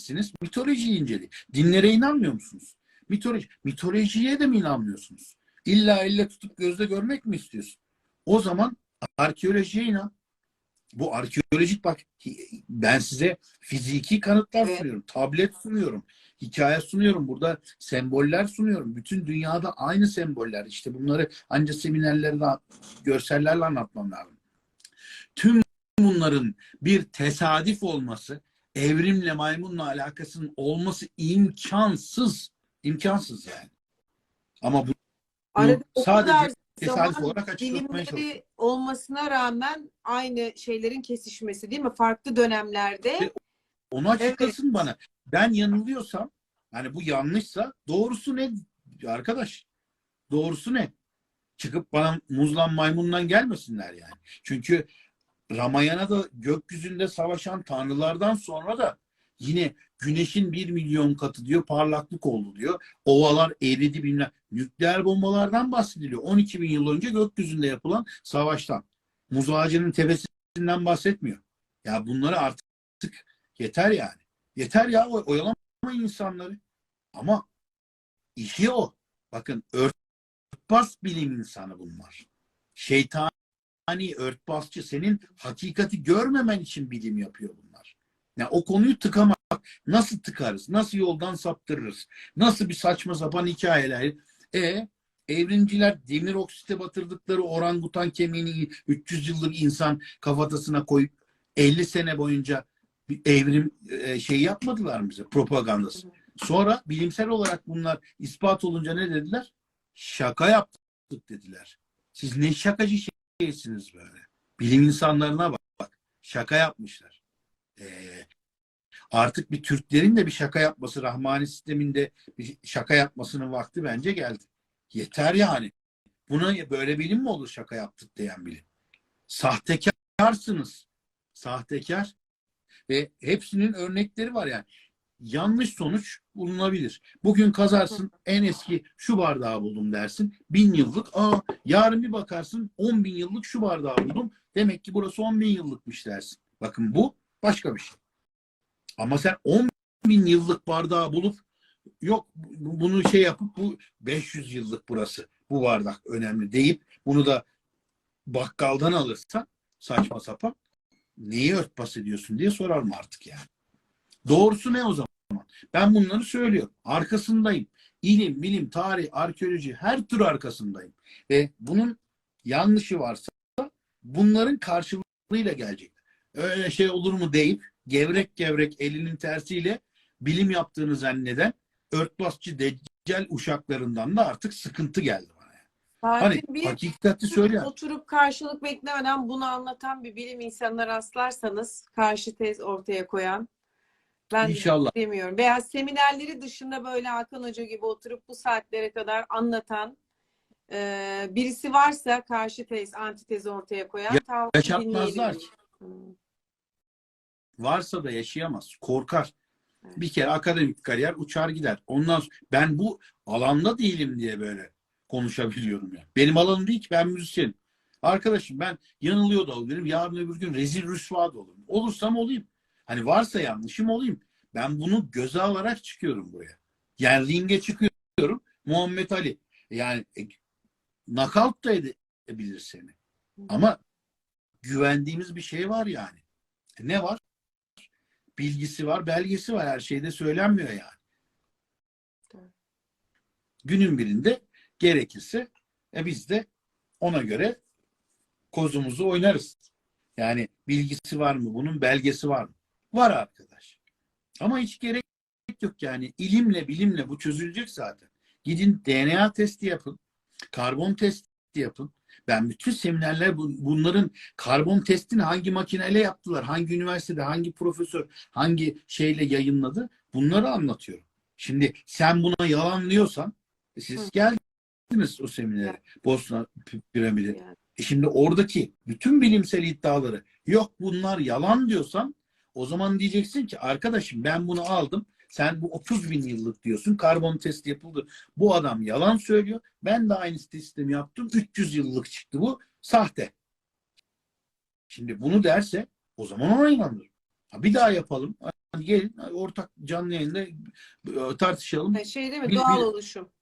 Ateistsiniz, mitolojiyi inceleyin. Dinlere inanmıyor musunuz? Mitoloji, mitolojiye de mi inanmıyorsunuz? İlla elle tutup gözle görmek mi istiyorsun? O zaman arkeolojiye inan. Bu arkeolojik bak ben size fiziki kanıtlar sunuyorum. Tablet sunuyorum. Hikaye sunuyorum. Burada semboller sunuyorum. Bütün dünyada aynı semboller. İşte bunları ancak seminerlerde görsellerle anlatmam lazım. Tüm bunların bir tesadüf olması, evrimle maymunla alakasının olması imkansız. İmkansız yani. Ama bu Arada o sadece tesadüf zaman olarak açıklamaya dilimleri olmasına rağmen aynı şeylerin kesişmesi değil mi? Farklı dönemlerde. Onu açıklasın bana. Ben yanılıyorsam, hani bu yanlışsa doğrusu ne arkadaş? Doğrusu ne? Çıkıp bana muzlan maymundan gelmesinler yani. Çünkü Ramayana'da gökyüzünde savaşan tanrılardan sonra da yine güneşin bir milyon katı diyor parlaklık oldu diyor. Ovalar eridi bilmem. Nükleer bombalardan bahsediliyor. 12 bin yıl önce gökyüzünde yapılan savaştan. Muz ağacının tepesinden bahsetmiyor. Ya bunları artık yeter yani. Yeter ya o- oyalamayın insanları. Ama işi o. Bakın örtbas bilim insanı bunlar. Şeytani örtbasçı senin hakikati görmemen için bilim yapıyor bunlar. Ya o konuyu tıkamak nasıl tıkarız? Nasıl yoldan saptırırız? Nasıl bir saçma sapan hikayeler? E evrimciler demir oksite batırdıkları orangutan kemiğini 300 yıllık insan kafatasına koyup 50 sene boyunca bir evrim e, şey yapmadılar mı bize propagandası. Sonra bilimsel olarak bunlar ispat olunca ne dediler? Şaka yaptık dediler. Siz ne şakacı şeysiniz böyle. Bilim insanlarına bak. bak. Şaka yapmışlar. Ee, artık bir Türklerin de bir şaka yapması, Rahmani sisteminde bir şaka yapmasının vakti bence geldi. Yeter yani. Buna böyle bilim mi olur şaka yaptık diyen bilim? Sahtekarsınız. Sahtekar. Ve hepsinin örnekleri var yani. Yanlış sonuç bulunabilir. Bugün kazarsın en eski şu bardağı buldum dersin. Bin yıllık. Aa yarın bir bakarsın on bin yıllık şu bardağı buldum. Demek ki burası on bin yıllıkmış dersin. Bakın bu başka bir şey. Ama sen on bin yıllık bardağı bulup yok bu- bunu şey yapıp bu 500 yıllık burası. Bu bardak önemli deyip bunu da bakkaldan alırsan saçma sapan neyi örtbas ediyorsun diye sorarım artık yani. Doğrusu ne o zaman? Ben bunları söylüyorum. Arkasındayım. İlim, bilim, tarih, arkeoloji her tür arkasındayım. Ve bunun yanlışı varsa bunların karşılığıyla gelecek. Öyle şey olur mu deyip gevrek gevrek elinin tersiyle bilim yaptığını zanneden örtbasçı deccal uşaklarından da artık sıkıntı geldi bana. yani. Hani bir hakikati söyle. oturup karşılık beklemeden bunu anlatan bir bilim insanına rastlarsanız karşı tez ortaya koyan ben İnşallah. demiyorum. Veya seminerleri dışında böyle Hakan Hoca gibi oturup bu saatlere kadar anlatan e, birisi varsa karşı tez, antitez ortaya koyan Ya- ta- yaşatmazlar ki. Hmm. Varsa da yaşayamaz. Korkar. Evet. Bir kere akademik kariyer uçar gider. Ondan sonra ben bu alanda değilim diye böyle konuşabiliyorum ya. Benim alanım değil ki ben müzisyenim. Arkadaşım ben yanılıyor da olabilirim. Yarın öbür gün rezil rüsva da olurum. Olursam olayım. Hani varsa yanlışım olayım. Ben bunu göze alarak çıkıyorum buraya. Yani ringe çıkıyorum. Muhammed Ali. Yani e, knockout da edebilir seni. Ama güvendiğimiz bir şey var yani. E, Ne var? Bilgisi var, belgesi var. Her şeyde söylenmiyor yani. Günün birinde gerekirse e biz de ona göre kozumuzu oynarız. Yani bilgisi var mı? Bunun belgesi var mı? Var arkadaş. Ama hiç gerek yok yani. ilimle, bilimle bu çözülecek zaten. Gidin DNA testi yapın. Karbon testi yapın. Ben bütün seminerler bu- bunların karbon testini hangi makineyle yaptılar, hangi üniversitede, hangi profesör, hangi şeyle yayınladı bunları anlatıyorum. Şimdi sen buna yalan diyorsan e siz Hı. geldiniz o seminere, Bosna P- piramidi. E şimdi oradaki bütün bilimsel iddiaları yok bunlar yalan diyorsan o zaman diyeceksin ki arkadaşım ben bunu aldım. Sen bu 30 bin yıllık diyorsun. Karbon testi yapıldı. Bu adam yalan söylüyor. Ben de aynı sistemi yaptım. 300 yıllık çıktı bu. Sahte. Şimdi bunu derse o zaman ona inanırım. Ha, bir daha yapalım. Hadi gelin ortak canlı yayında e, tartışalım. Şey değil mi? Bir- Doğal bir- oluşum.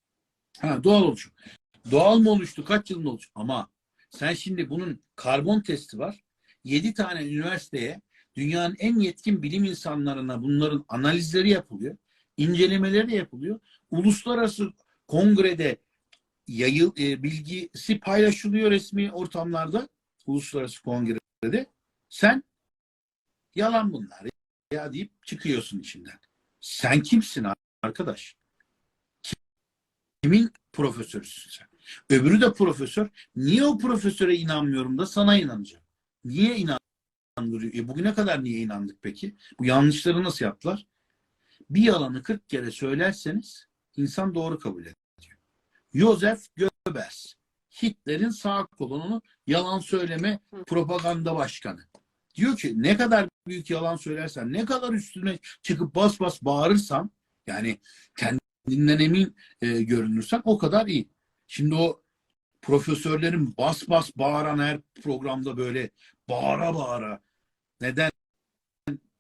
Ha, doğal oluşum. Doğal mı oluştu? Kaç yılında oluştu? Ama sen şimdi bunun karbon testi var. 7 tane üniversiteye dünyanın en yetkin bilim insanlarına bunların analizleri yapılıyor. incelemeleri yapılıyor. Uluslararası kongrede yayıl, e, bilgisi paylaşılıyor resmi ortamlarda. Uluslararası kongrede. Sen yalan bunlar ya deyip çıkıyorsun içinden. Sen kimsin arkadaş? Kimin profesörüsün sen? Öbürü de profesör. Niye o profesöre inanmıyorum da sana inanacağım? Niye inandırıyor? E bugüne kadar niye inandık peki? Bu yanlışları nasıl yaptılar? Bir yalanı 40 kere söylerseniz insan doğru kabul ediyor. Joseph Goebbels, Hitler'in sağ kolunu yalan söyleme propaganda başkanı. Diyor ki ne kadar büyük yalan söylersen, ne kadar üstüne çıkıp bas bas bağırırsan, yani kendinden emin e, görünürsen o kadar iyi. Şimdi o profesörlerin bas bas bağıran her programda böyle bağıra bağıra neden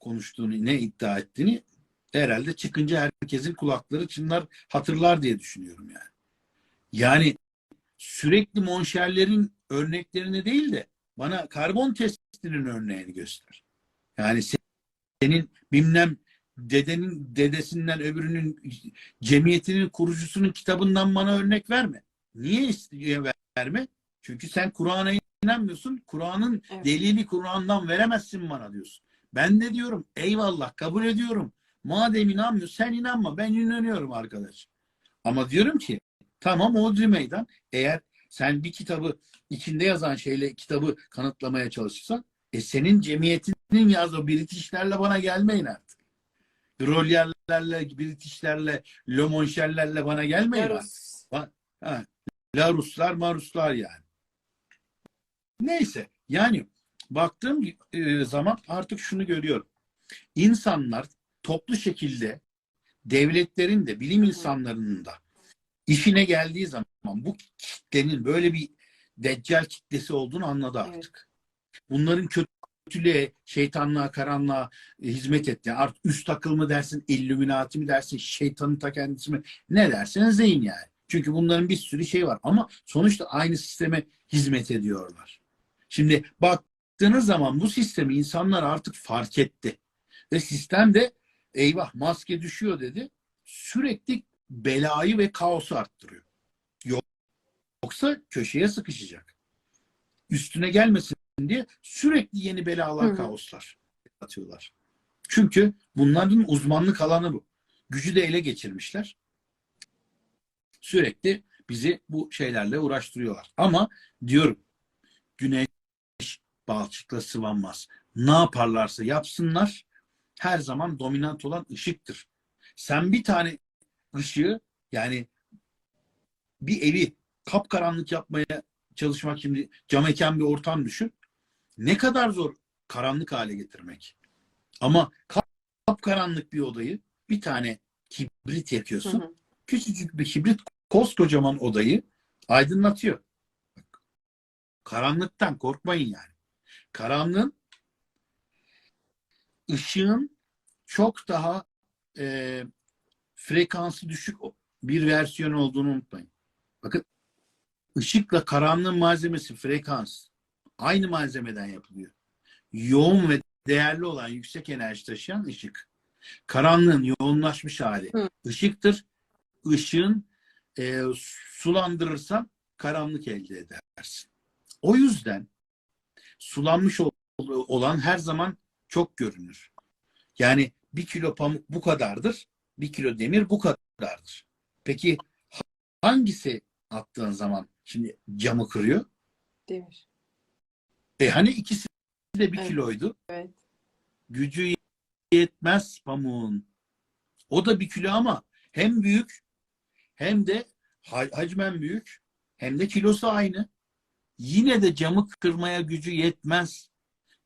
konuştuğunu, ne iddia ettiğini herhalde çıkınca herkesin kulakları çınlar hatırlar diye düşünüyorum yani. Yani sürekli monşerlerin örneklerini değil de bana karbon testinin örneğini göster. Yani senin bilmem dedenin dedesinden öbürünün cemiyetinin kurucusunun kitabından bana örnek verme. Niye istiyor verme? Çünkü sen Kur'an'a inanmıyorsun. Kur'an'ın Evet. delili Kur'an'dan veremezsin bana diyorsun. Ben de diyorum eyvallah kabul ediyorum. Madem inanmıyor sen inanma ben inanıyorum arkadaş. Ama diyorum ki tamam Odri Meydan eğer sen bir kitabı içinde yazan şeyle kitabı kanıtlamaya çalışırsan e senin cemiyetinin yazdığı Britishlerle bana gelmeyin artık. Grolyerlerle, Britishlerle, Le Moncherlerle bana gelmeyin artık. Yarus. Ha, Laruslar, Maruslar yani. Neyse yani baktığım e, zaman artık şunu görüyorum. İnsanlar toplu şekilde devletlerin de bilim insanlarının da işine geldiği zaman bu kitlenin böyle bir deccal kitlesi olduğunu anladı artık. Bunların kötülüğe, şeytanlığa, karanlığa hizmet etti. Artık üst akıl mı dersin, illüminati mi dersin, şeytanın ta kendisi mi ne derseniz deyin yani. Çünkü bunların bir sürü şey var ama sonuçta aynı sisteme hizmet ediyorlar. Şimdi baktığınız zaman bu sistemi insanlar artık fark etti. Ve sistem de eyvah maske düşüyor dedi. Sürekli belayı ve kaosu arttırıyor. Yoksa köşeye sıkışacak. Üstüne gelmesin diye sürekli yeni belalar, Hı kaoslar atıyorlar. Çünkü bunların uzmanlık alanı bu. Gücü de ele geçirmişler. Sürekli bizi bu şeylerle uğraştırıyorlar. Ama diyorum güneş balçıkla sıvanmaz. Ne yaparlarsa yapsınlar her zaman dominant olan ışıktır. Sen bir tane ışığı yani bir evi kapkaranlık yapmaya çalışmak şimdi cam eken bir ortam düşün. Ne kadar zor karanlık hale getirmek. Ama kapkaranlık bir odayı bir tane kibrit Hı yakıyorsun. hı. Küçücük bir kibrit koskocaman odayı aydınlatıyor. Karanlıktan korkmayın yani. Karanlığın ışığın çok daha e, frekansı düşük bir versiyon olduğunu unutmayın. Bakın ışıkla karanlığın malzemesi frekans. Aynı malzemeden yapılıyor. Yoğun ve değerli olan yüksek enerji taşıyan ışık. Karanlığın yoğunlaşmış hali Hı. ışıktır. Işığın e, sulandırırsan karanlık elde edersin. O yüzden sulanmış ol- olan her zaman çok görünür. Yani bir kilo pamuk bu kadardır, bir kilo demir bu kadardır. Peki hangisi attığın zaman şimdi camı kırıyor? Demir. E hani ikisi de bir Evet. kiloydu. Evet. Gücü yetmez pamuğun. O da bir kilo ama hem büyük hem de ha- hacmen büyük hem de kilosu aynı. Yine de camı kırmaya gücü yetmez.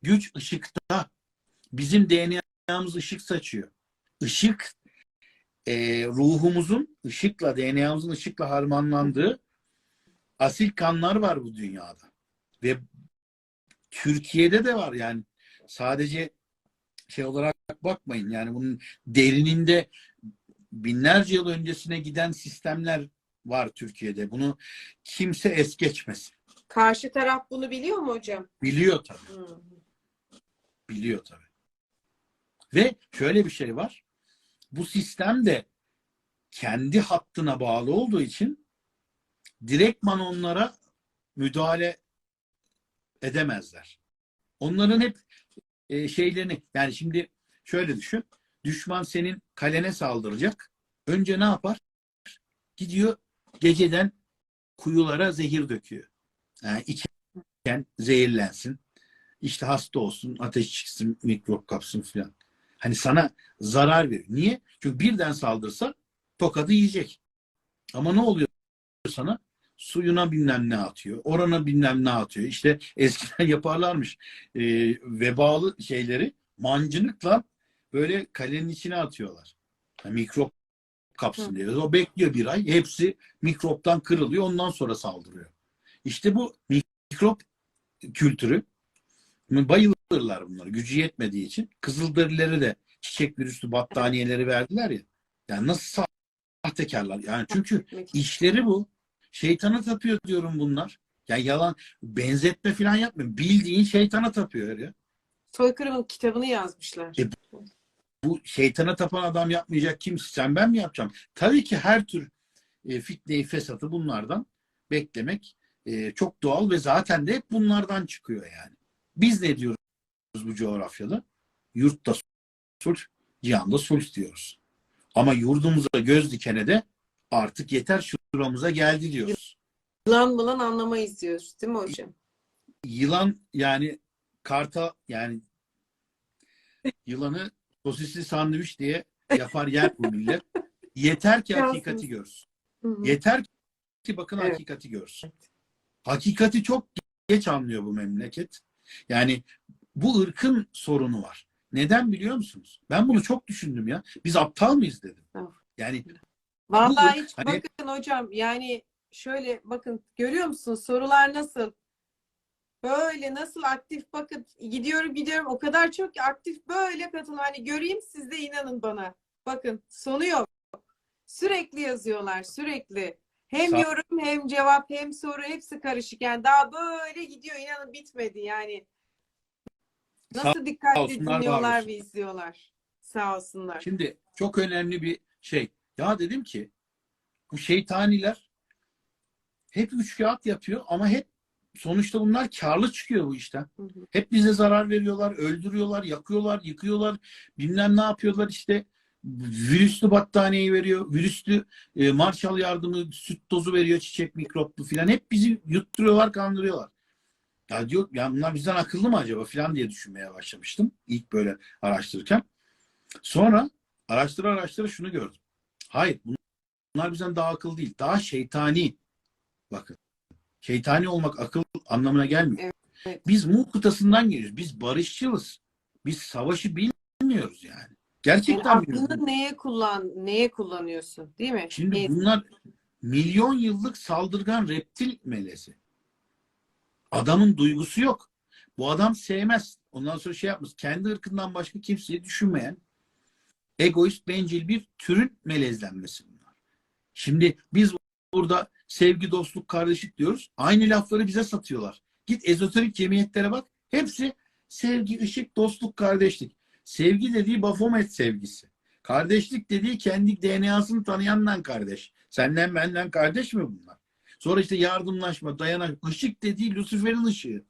Güç ışıkta. Bizim DNA'mız ışık saçıyor. Işık e, ruhumuzun ışıkla DNA'mızın ışıkla harmanlandığı asil kanlar var bu dünyada. Ve Türkiye'de de var yani sadece şey olarak bakmayın. Yani bunun derininde binlerce yıl öncesine giden sistemler var Türkiye'de. Bunu kimse es geçmesin. Karşı taraf bunu biliyor mu hocam? Biliyor tabii. Hı. Biliyor tabii. Ve şöyle bir şey var. Bu sistem de kendi hattına bağlı olduğu için direktman onlara müdahale edemezler. Onların hep e, şeylerini yani şimdi şöyle düşün. Düşman senin kalene saldıracak. Önce ne yapar? Gidiyor geceden kuyulara zehir döküyor. Yani içen zehirlensin. İşte hasta olsun, ateş çıksın, mikrop kapsın filan. Hani sana zarar veriyor. Niye? Çünkü birden saldırsa tokadı yiyecek. Ama ne oluyor sana? Suyuna bilmem ne atıyor. Orana bilmem ne atıyor. İşte eskiden yaparlarmış. E, vebalı şeyleri mancınıkla böyle kalenin içine atıyorlar. Yani mikrop kapsın diye. O bekliyor bir ay. Hepsi mikroptan kırılıyor. Ondan sonra saldırıyor. İşte bu mikrop kültürü bayılırlar bunları. Gücü yetmediği için. Kızılderililere de çiçek virüslü battaniyeleri verdiler ya. Yani nasıl sahtekarlar. Yani çünkü işleri bu. Şeytana tapıyor diyorum bunlar. Ya yalan benzetme falan yapmıyorum. Bildiğin şeytana tapıyor ya. Soykırımın kitabını yazmışlar. E, Bu şeytana tapan adam yapmayacak kimse. Sen ben mi yapacağım? Tabii ki her tür e, fitneyi fesatı bunlardan beklemek e, çok doğal ve zaten de hep bunlardan çıkıyor yani. Biz ne diyoruz bu coğrafyada? Yurtta sulh, cihanda sulh diyoruz. Ama yurdumuza göz dikene de artık yeter şuramıza geldi diyoruz. Yılan bulan anlamayız diyoruz değil mi hocam? Yılan yani karta yani yılanı sosisli sandviç diye yapar yer bu millet. Yeter ki hakikati görsün. Hı hı. Yeter ki bakın Evet. hakikati görsün. Hakikati çok geç anlıyor bu memleket. Yani bu ırkın sorunu var. Neden biliyor musunuz? Ben bunu çok düşündüm ya. Biz aptal mıyız dedim. Yani Vallahi Bu- hiç hani- bakın hocam yani şöyle bakın görüyor musunuz sorular nasıl? Böyle nasıl aktif bakın gidiyorum gidiyorum o kadar çok ki aktif böyle katıl hani göreyim siz de inanın bana. Bakın sonu yok. Sürekli yazıyorlar sürekli. Hem Sağ- yorum hem cevap hem soru hepsi karışık yani daha böyle gidiyor inanın bitmedi yani. Nasıl dikkatli olsunlar, var dinliyorlar olsun. ve izliyorlar. Sağ olsunlar. Şimdi çok önemli bir şey. Ya dedim ki bu şeytaniler hep üç kağıt yapıyor ama hep sonuçta bunlar karlı çıkıyor bu işten. Hı hı. Hep bize zarar veriyorlar, öldürüyorlar, yakıyorlar, yıkıyorlar. Bilmem ne yapıyorlar işte. Virüslü battaniyeyi veriyor. Virüslü e, Marshall yardımı, süt tozu veriyor, çiçek mikroplu filan. Hep bizi yutturuyorlar, kandırıyorlar. Ya diyor, ya bunlar bizden akıllı mı acaba filan diye düşünmeye başlamıştım. ilk böyle araştırırken. Sonra araştıra araştıra şunu gördüm. Hayır, bunlar bizden daha akıllı değil. Daha şeytani. Bakın. Şeytani olmak akıl anlamına gelmiyor. Evet. Biz Mu kıtasından geliyoruz. Biz barışçılız. Biz savaşı bilmiyoruz yani. Yani Gerçekten bilmiyoruz. aklını neye kullan neye kullanıyorsun değil mi? Şimdi Neye- bunlar milyon yıllık saldırgan reptil melezi. Adamın duygusu yok. Bu adam sevmez. Ondan sonra şey yapmaz. Kendi ırkından başka kimseyi düşünmeyen egoist, bencil bir türün melezlenmesi bunlar. Şimdi biz burada sevgi, dostluk, kardeşlik diyoruz. Aynı lafları bize satıyorlar. Git ezoterik cemiyetlere bak. Hepsi sevgi, ışık, dostluk, kardeşlik. Sevgi dediği Baphomet sevgisi. Kardeşlik dediği kendi DNA'sını tanıyandan kardeş. Senden benden kardeş mi bunlar? Sonra işte yardımlaşma, dayanak, ışık dediği Lucifer'in ışığı.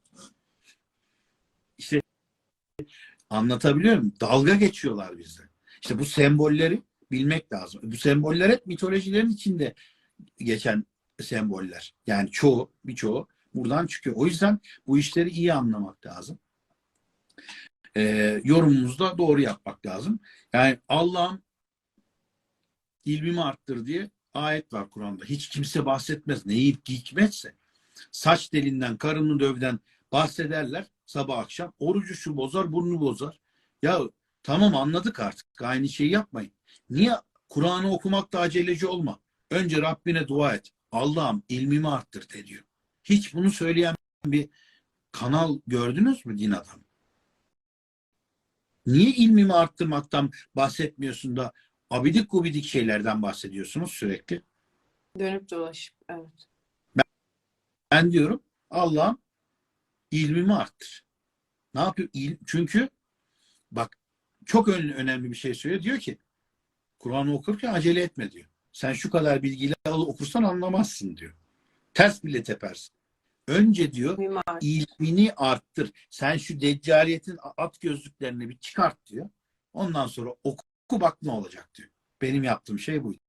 İşte anlatabiliyor muyum? Dalga geçiyorlar bizden. İşte bu sembolleri bilmek lazım. Bu semboller hep mitolojilerin içinde geçen semboller. Yani çoğu, birçoğu buradan çıkıyor. O yüzden bu işleri iyi anlamak lazım. Ee, yorumumuzu da doğru yapmak lazım. Yani Allah'ım ilmimi arttır diye ayet var Kur'an'da. Hiç kimse bahsetmez. Ne yiyip hikmetse. Saç delinden, karını dövden bahsederler sabah akşam. Orucu şu bozar, burnu bozar. Ya tamam anladık artık. Aynı şeyi yapmayın. Niye Kur'an'ı okumakta aceleci olma. Önce Rabbine dua et. Allah'ım ilmimi arttır de diyor. Hiç bunu söyleyen bir kanal gördünüz mü din adamı? Niye ilmimi arttırmaktan bahsetmiyorsun da abidik gubidik şeylerden bahsediyorsunuz sürekli? Dönüp dolaşıp. Evet. Ben diyorum Allah'ım ilmimi arttır. Ne yapıyor? İl- Çünkü bak çok ön- önemli bir şey söylüyor. Diyor ki Kur'an'ı okurken acele etme diyor. Sen şu kadar bilgiyle okursan anlamazsın diyor. Ters bile tepersin. Önce diyor Mimar. ilmini arttır. Sen şu deccaliyetin at gözlüklerini bir çıkart diyor. Ondan sonra oku bak ne olacak diyor. Benim yaptığım şey buydu.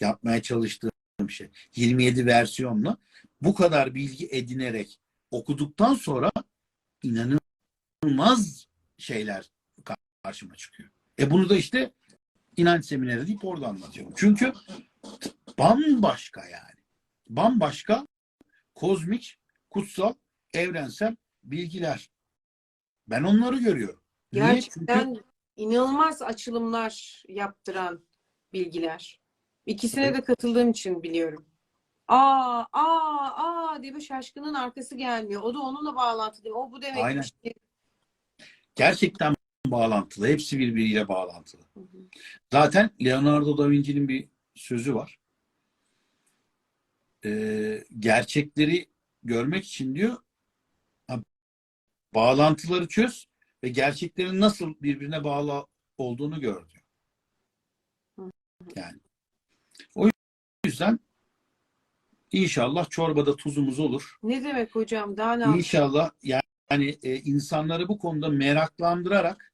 Yapmaya çalıştığım şey. 27 versiyonla bu kadar bilgi edinerek okuduktan sonra inanılmaz şeyler karşıma çıkıyor. E bunu da işte inanç semineri deyip orada anlatıyorum. Çünkü bambaşka yani. Bambaşka kozmik, kutsal, evrensel bilgiler. Ben onları görüyorum. Niye? Gerçekten Çünkü inanılmaz açılımlar yaptıran bilgiler. İkisine de katıldığım için biliyorum. Aa, aa, aa diye bir şaşkının arkası gelmiyor. O da onunla bağlantılı. O bu demekmiş. diye. gerçekten bağlantılı. Hepsi birbiriyle bağlantılı. Hı hı. Zaten Leonardo da Vinci'nin bir sözü var. Ee, gerçekleri görmek için diyor ha, bağlantıları çöz ve gerçeklerin nasıl birbirine bağlı olduğunu gör diyor. Yani o yüzden inşallah çorbada tuzumuz olur. Ne demek hocam? Daha ne İnşallah yani e, insanları bu konuda meraklandırarak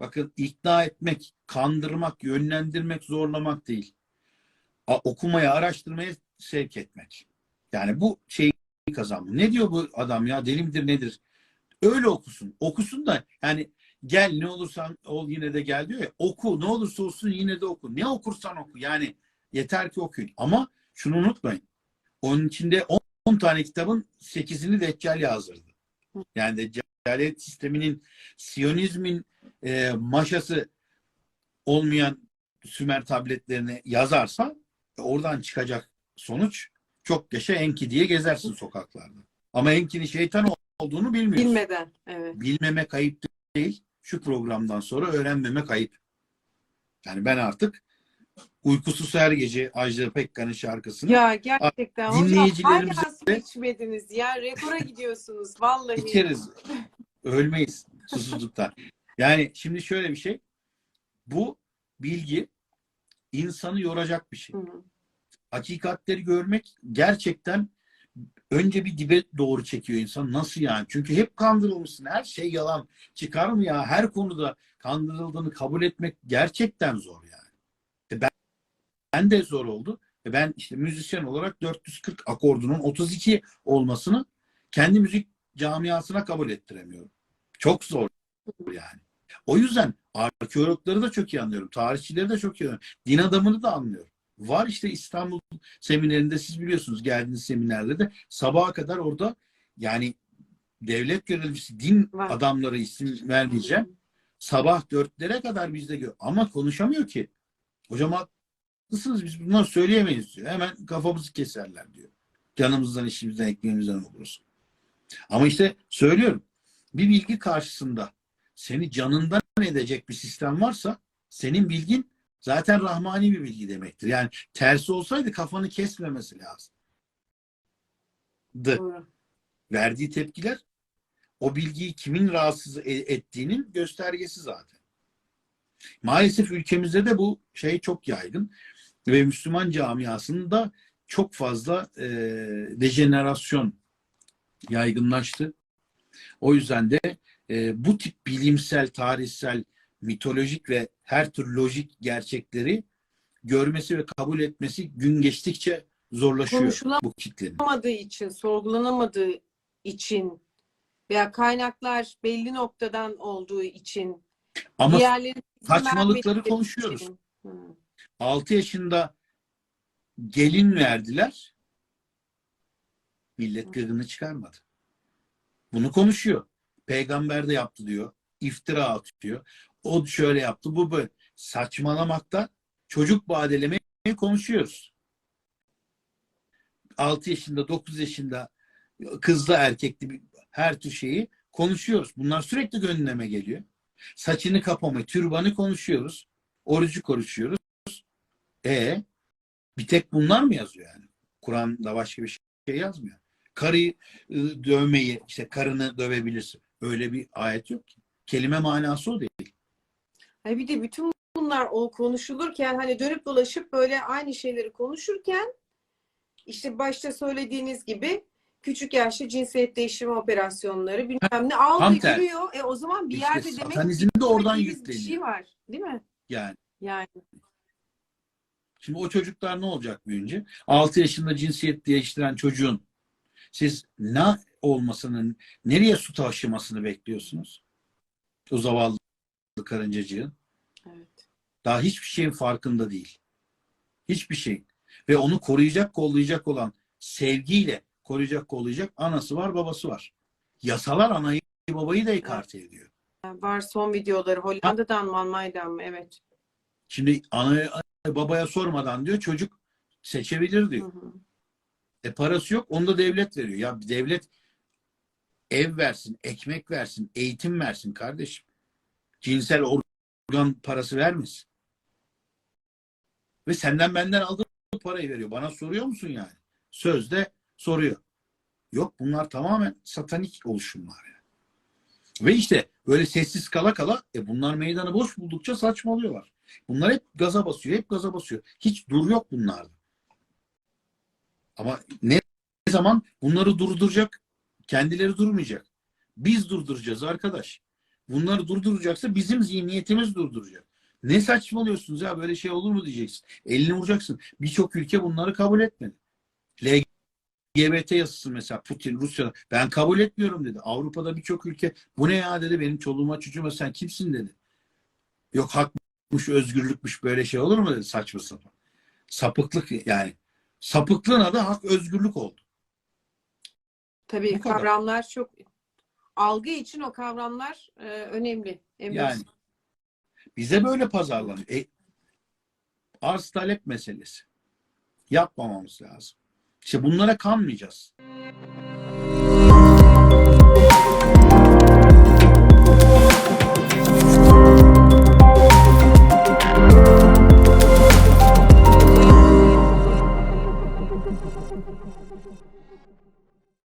bakın ikna etmek, kandırmak, yönlendirmek, zorlamak değil. A, okumaya, araştırmaya sevk etmek. Yani bu şeyi kazanma. Ne diyor bu adam ya? Deli midir nedir? Öyle okusun. Okusun da yani gel ne olursan ol yine de gel diyor ya. Oku ne olursa olsun yine de oku. Ne okursan oku. Yani yeter ki okuyun. Ama şunu unutmayın. Onun içinde 10 tane kitabın 8'ini Deccal yazdırdı. Yani Deccaliyet sisteminin Siyonizmin e, maşası olmayan Sümer tabletlerini yazarsa oradan çıkacak sonuç çok yaşa Enki diye gezersin sokaklarda. Ama Enki'nin şeytan olduğunu bilmiyorsun. Bilmeden. Evet. Bilmeme kayıp değil. Şu programdan sonra öğrenmeme kayıp. Yani ben artık uykusuz her gece Ajda Pekkan'ın şarkısını Ya gerçekten hocam dinleyicilerimize hala su içmediniz ya. Rekora gidiyorsunuz. Vallahi. içeriz. Ölmeyiz susuzluktan. Yani şimdi şöyle bir şey. Bu bilgi insanı yoracak bir şey. Hı hı. Hakikatleri görmek gerçekten önce bir dibe doğru çekiyor insan. Nasıl yani? Çünkü hep kandırılmışsın. Her şey yalan. Çıkar mı ya? Her konuda kandırıldığını kabul etmek gerçekten zor yani. E Ben, ben de zor oldu. E Ben işte müzisyen olarak 440 akordunun 32 olmasını kendi müzik camiasına kabul ettiremiyorum. Çok zor yani. O yüzden arkeologları da çok iyi anlıyorum. Tarihçileri de çok iyi anlıyorum. Din adamını da anlıyorum. Var işte İstanbul seminerinde siz biliyorsunuz geldiğiniz seminerde de sabaha kadar orada yani devlet görevlisi din Var. adamları isim vermeyeceğim. Sabah dörtlere kadar bizde gör. Ama konuşamıyor ki. Hocam haklısınız biz bunları söyleyemeyiz diyor. Hemen kafamızı keserler diyor. Canımızdan, işimizden, ekmeğimizden oluruz. Ama işte söylüyorum. Bir bilgi karşısında seni canından edecek bir sistem varsa senin bilgin zaten rahmani bir bilgi demektir. Yani tersi olsaydı kafanı kesmemesi lazım. Dı. Doğru. Verdiği tepkiler o bilgiyi kimin rahatsız e- ettiğinin göstergesi zaten. Maalesef ülkemizde de bu şey çok yaygın ve Müslüman camiasında çok fazla e, dejenerasyon yaygınlaştı. O yüzden de e, bu tip bilimsel, tarihsel, mitolojik ve her tür lojik gerçekleri görmesi ve kabul etmesi gün geçtikçe zorlaşıyor bu kitlenin. Sorgulanamadığı için, sorgulanamadığı için veya kaynaklar belli noktadan olduğu için Ama saçmalıkları konuşuyoruz. için. Hı. 6 yaşında gelin verdiler. Millet gırgını çıkarmadı. Bunu konuşuyor. Peygamber de yaptı diyor. İftira atıyor. O şöyle yaptı. Bu böyle. Saçmalamakta çocuk badelemeyi konuşuyoruz. 6 yaşında, 9 yaşında kızla erkekli her tür şeyi konuşuyoruz. Bunlar sürekli gündeme geliyor. Saçını kapama, türbanı konuşuyoruz. Orucu konuşuyoruz. E bir tek bunlar mı yazıyor yani? Kur'an'da başka bir şey yazmıyor. Karıyı ı, dövmeyi, işte karını dövebilirsin. Öyle bir ayet yok ki. Kelime manası o değil. Ay bir de bütün bunlar o konuşulurken hani dönüp dolaşıp böyle aynı şeyleri konuşurken işte başta söylediğiniz gibi küçük yaşta cinsiyet değiştirme operasyonları bilmem ne aldı yürüyor. E o zaman bir İşte yerde demek ki de oradan bir yükleniyor. şey var, değil mi? Yani Yani Şimdi o çocuklar ne olacak büyüyünce? 6 yaşında cinsiyet değiştiren çocuğun siz ne olmasının, nereye su taşımasını bekliyorsunuz? O zavallı karıncacığın. Daha hiçbir şeyin farkında değil. Hiçbir şey. Ve onu koruyacak, kollayacak olan sevgiyle koruyacak, kollayacak anası var, babası var. Yasalar anayı babayı da ekarte ediyor. Var son videoları Hollanda'dan mı Almanya'dan mı? Evet. Şimdi anaya babaya sormadan diyor çocuk seçebilir Hı diyor. hı. E parası yok onu da devlet veriyor. Ya devlet ev versin, ekmek versin, eğitim versin kardeşim. Cinsel organ parası vermesin. Ve senden benden aldığı parayı veriyor. Bana soruyor musun yani? Sözde soruyor. Yok bunlar tamamen satanik oluşumlar yani. Ve işte böyle sessiz kala kala e bunlar meydanı boş buldukça saçmalıyorlar. Bunlar hep gaza basıyor, hep gaza basıyor. Hiç dur yok bunlarda. Ama ne zaman bunları durduracak, kendileri durmayacak. Biz durduracağız arkadaş. Bunları durduracaksa bizim zihniyetimiz durduracak. Ne saçmalıyorsunuz ya böyle şey olur mu diyeceksin. Elini vuracaksın. Birçok ülke bunları kabul etmedi. LGBT yasası mesela Putin, Rusya ben kabul etmiyorum dedi. Avrupa'da birçok ülke bu ne ya dedi benim çoluğuma çocuğuma sen kimsin dedi. Yok hakmış, özgürlükmüş böyle şey olur mu dedi saçma sapan. Sapıklık yani. Sapıklığın adı hak özgürlük oldu. Tabii Bu kadar. kavramlar çok algı için o kavramlar e, önemli. Emre Yani bize böyle pazarlanıyor. E, arz talep meselesi. Yapmamamız lazım. İşte bunlara kanmayacağız.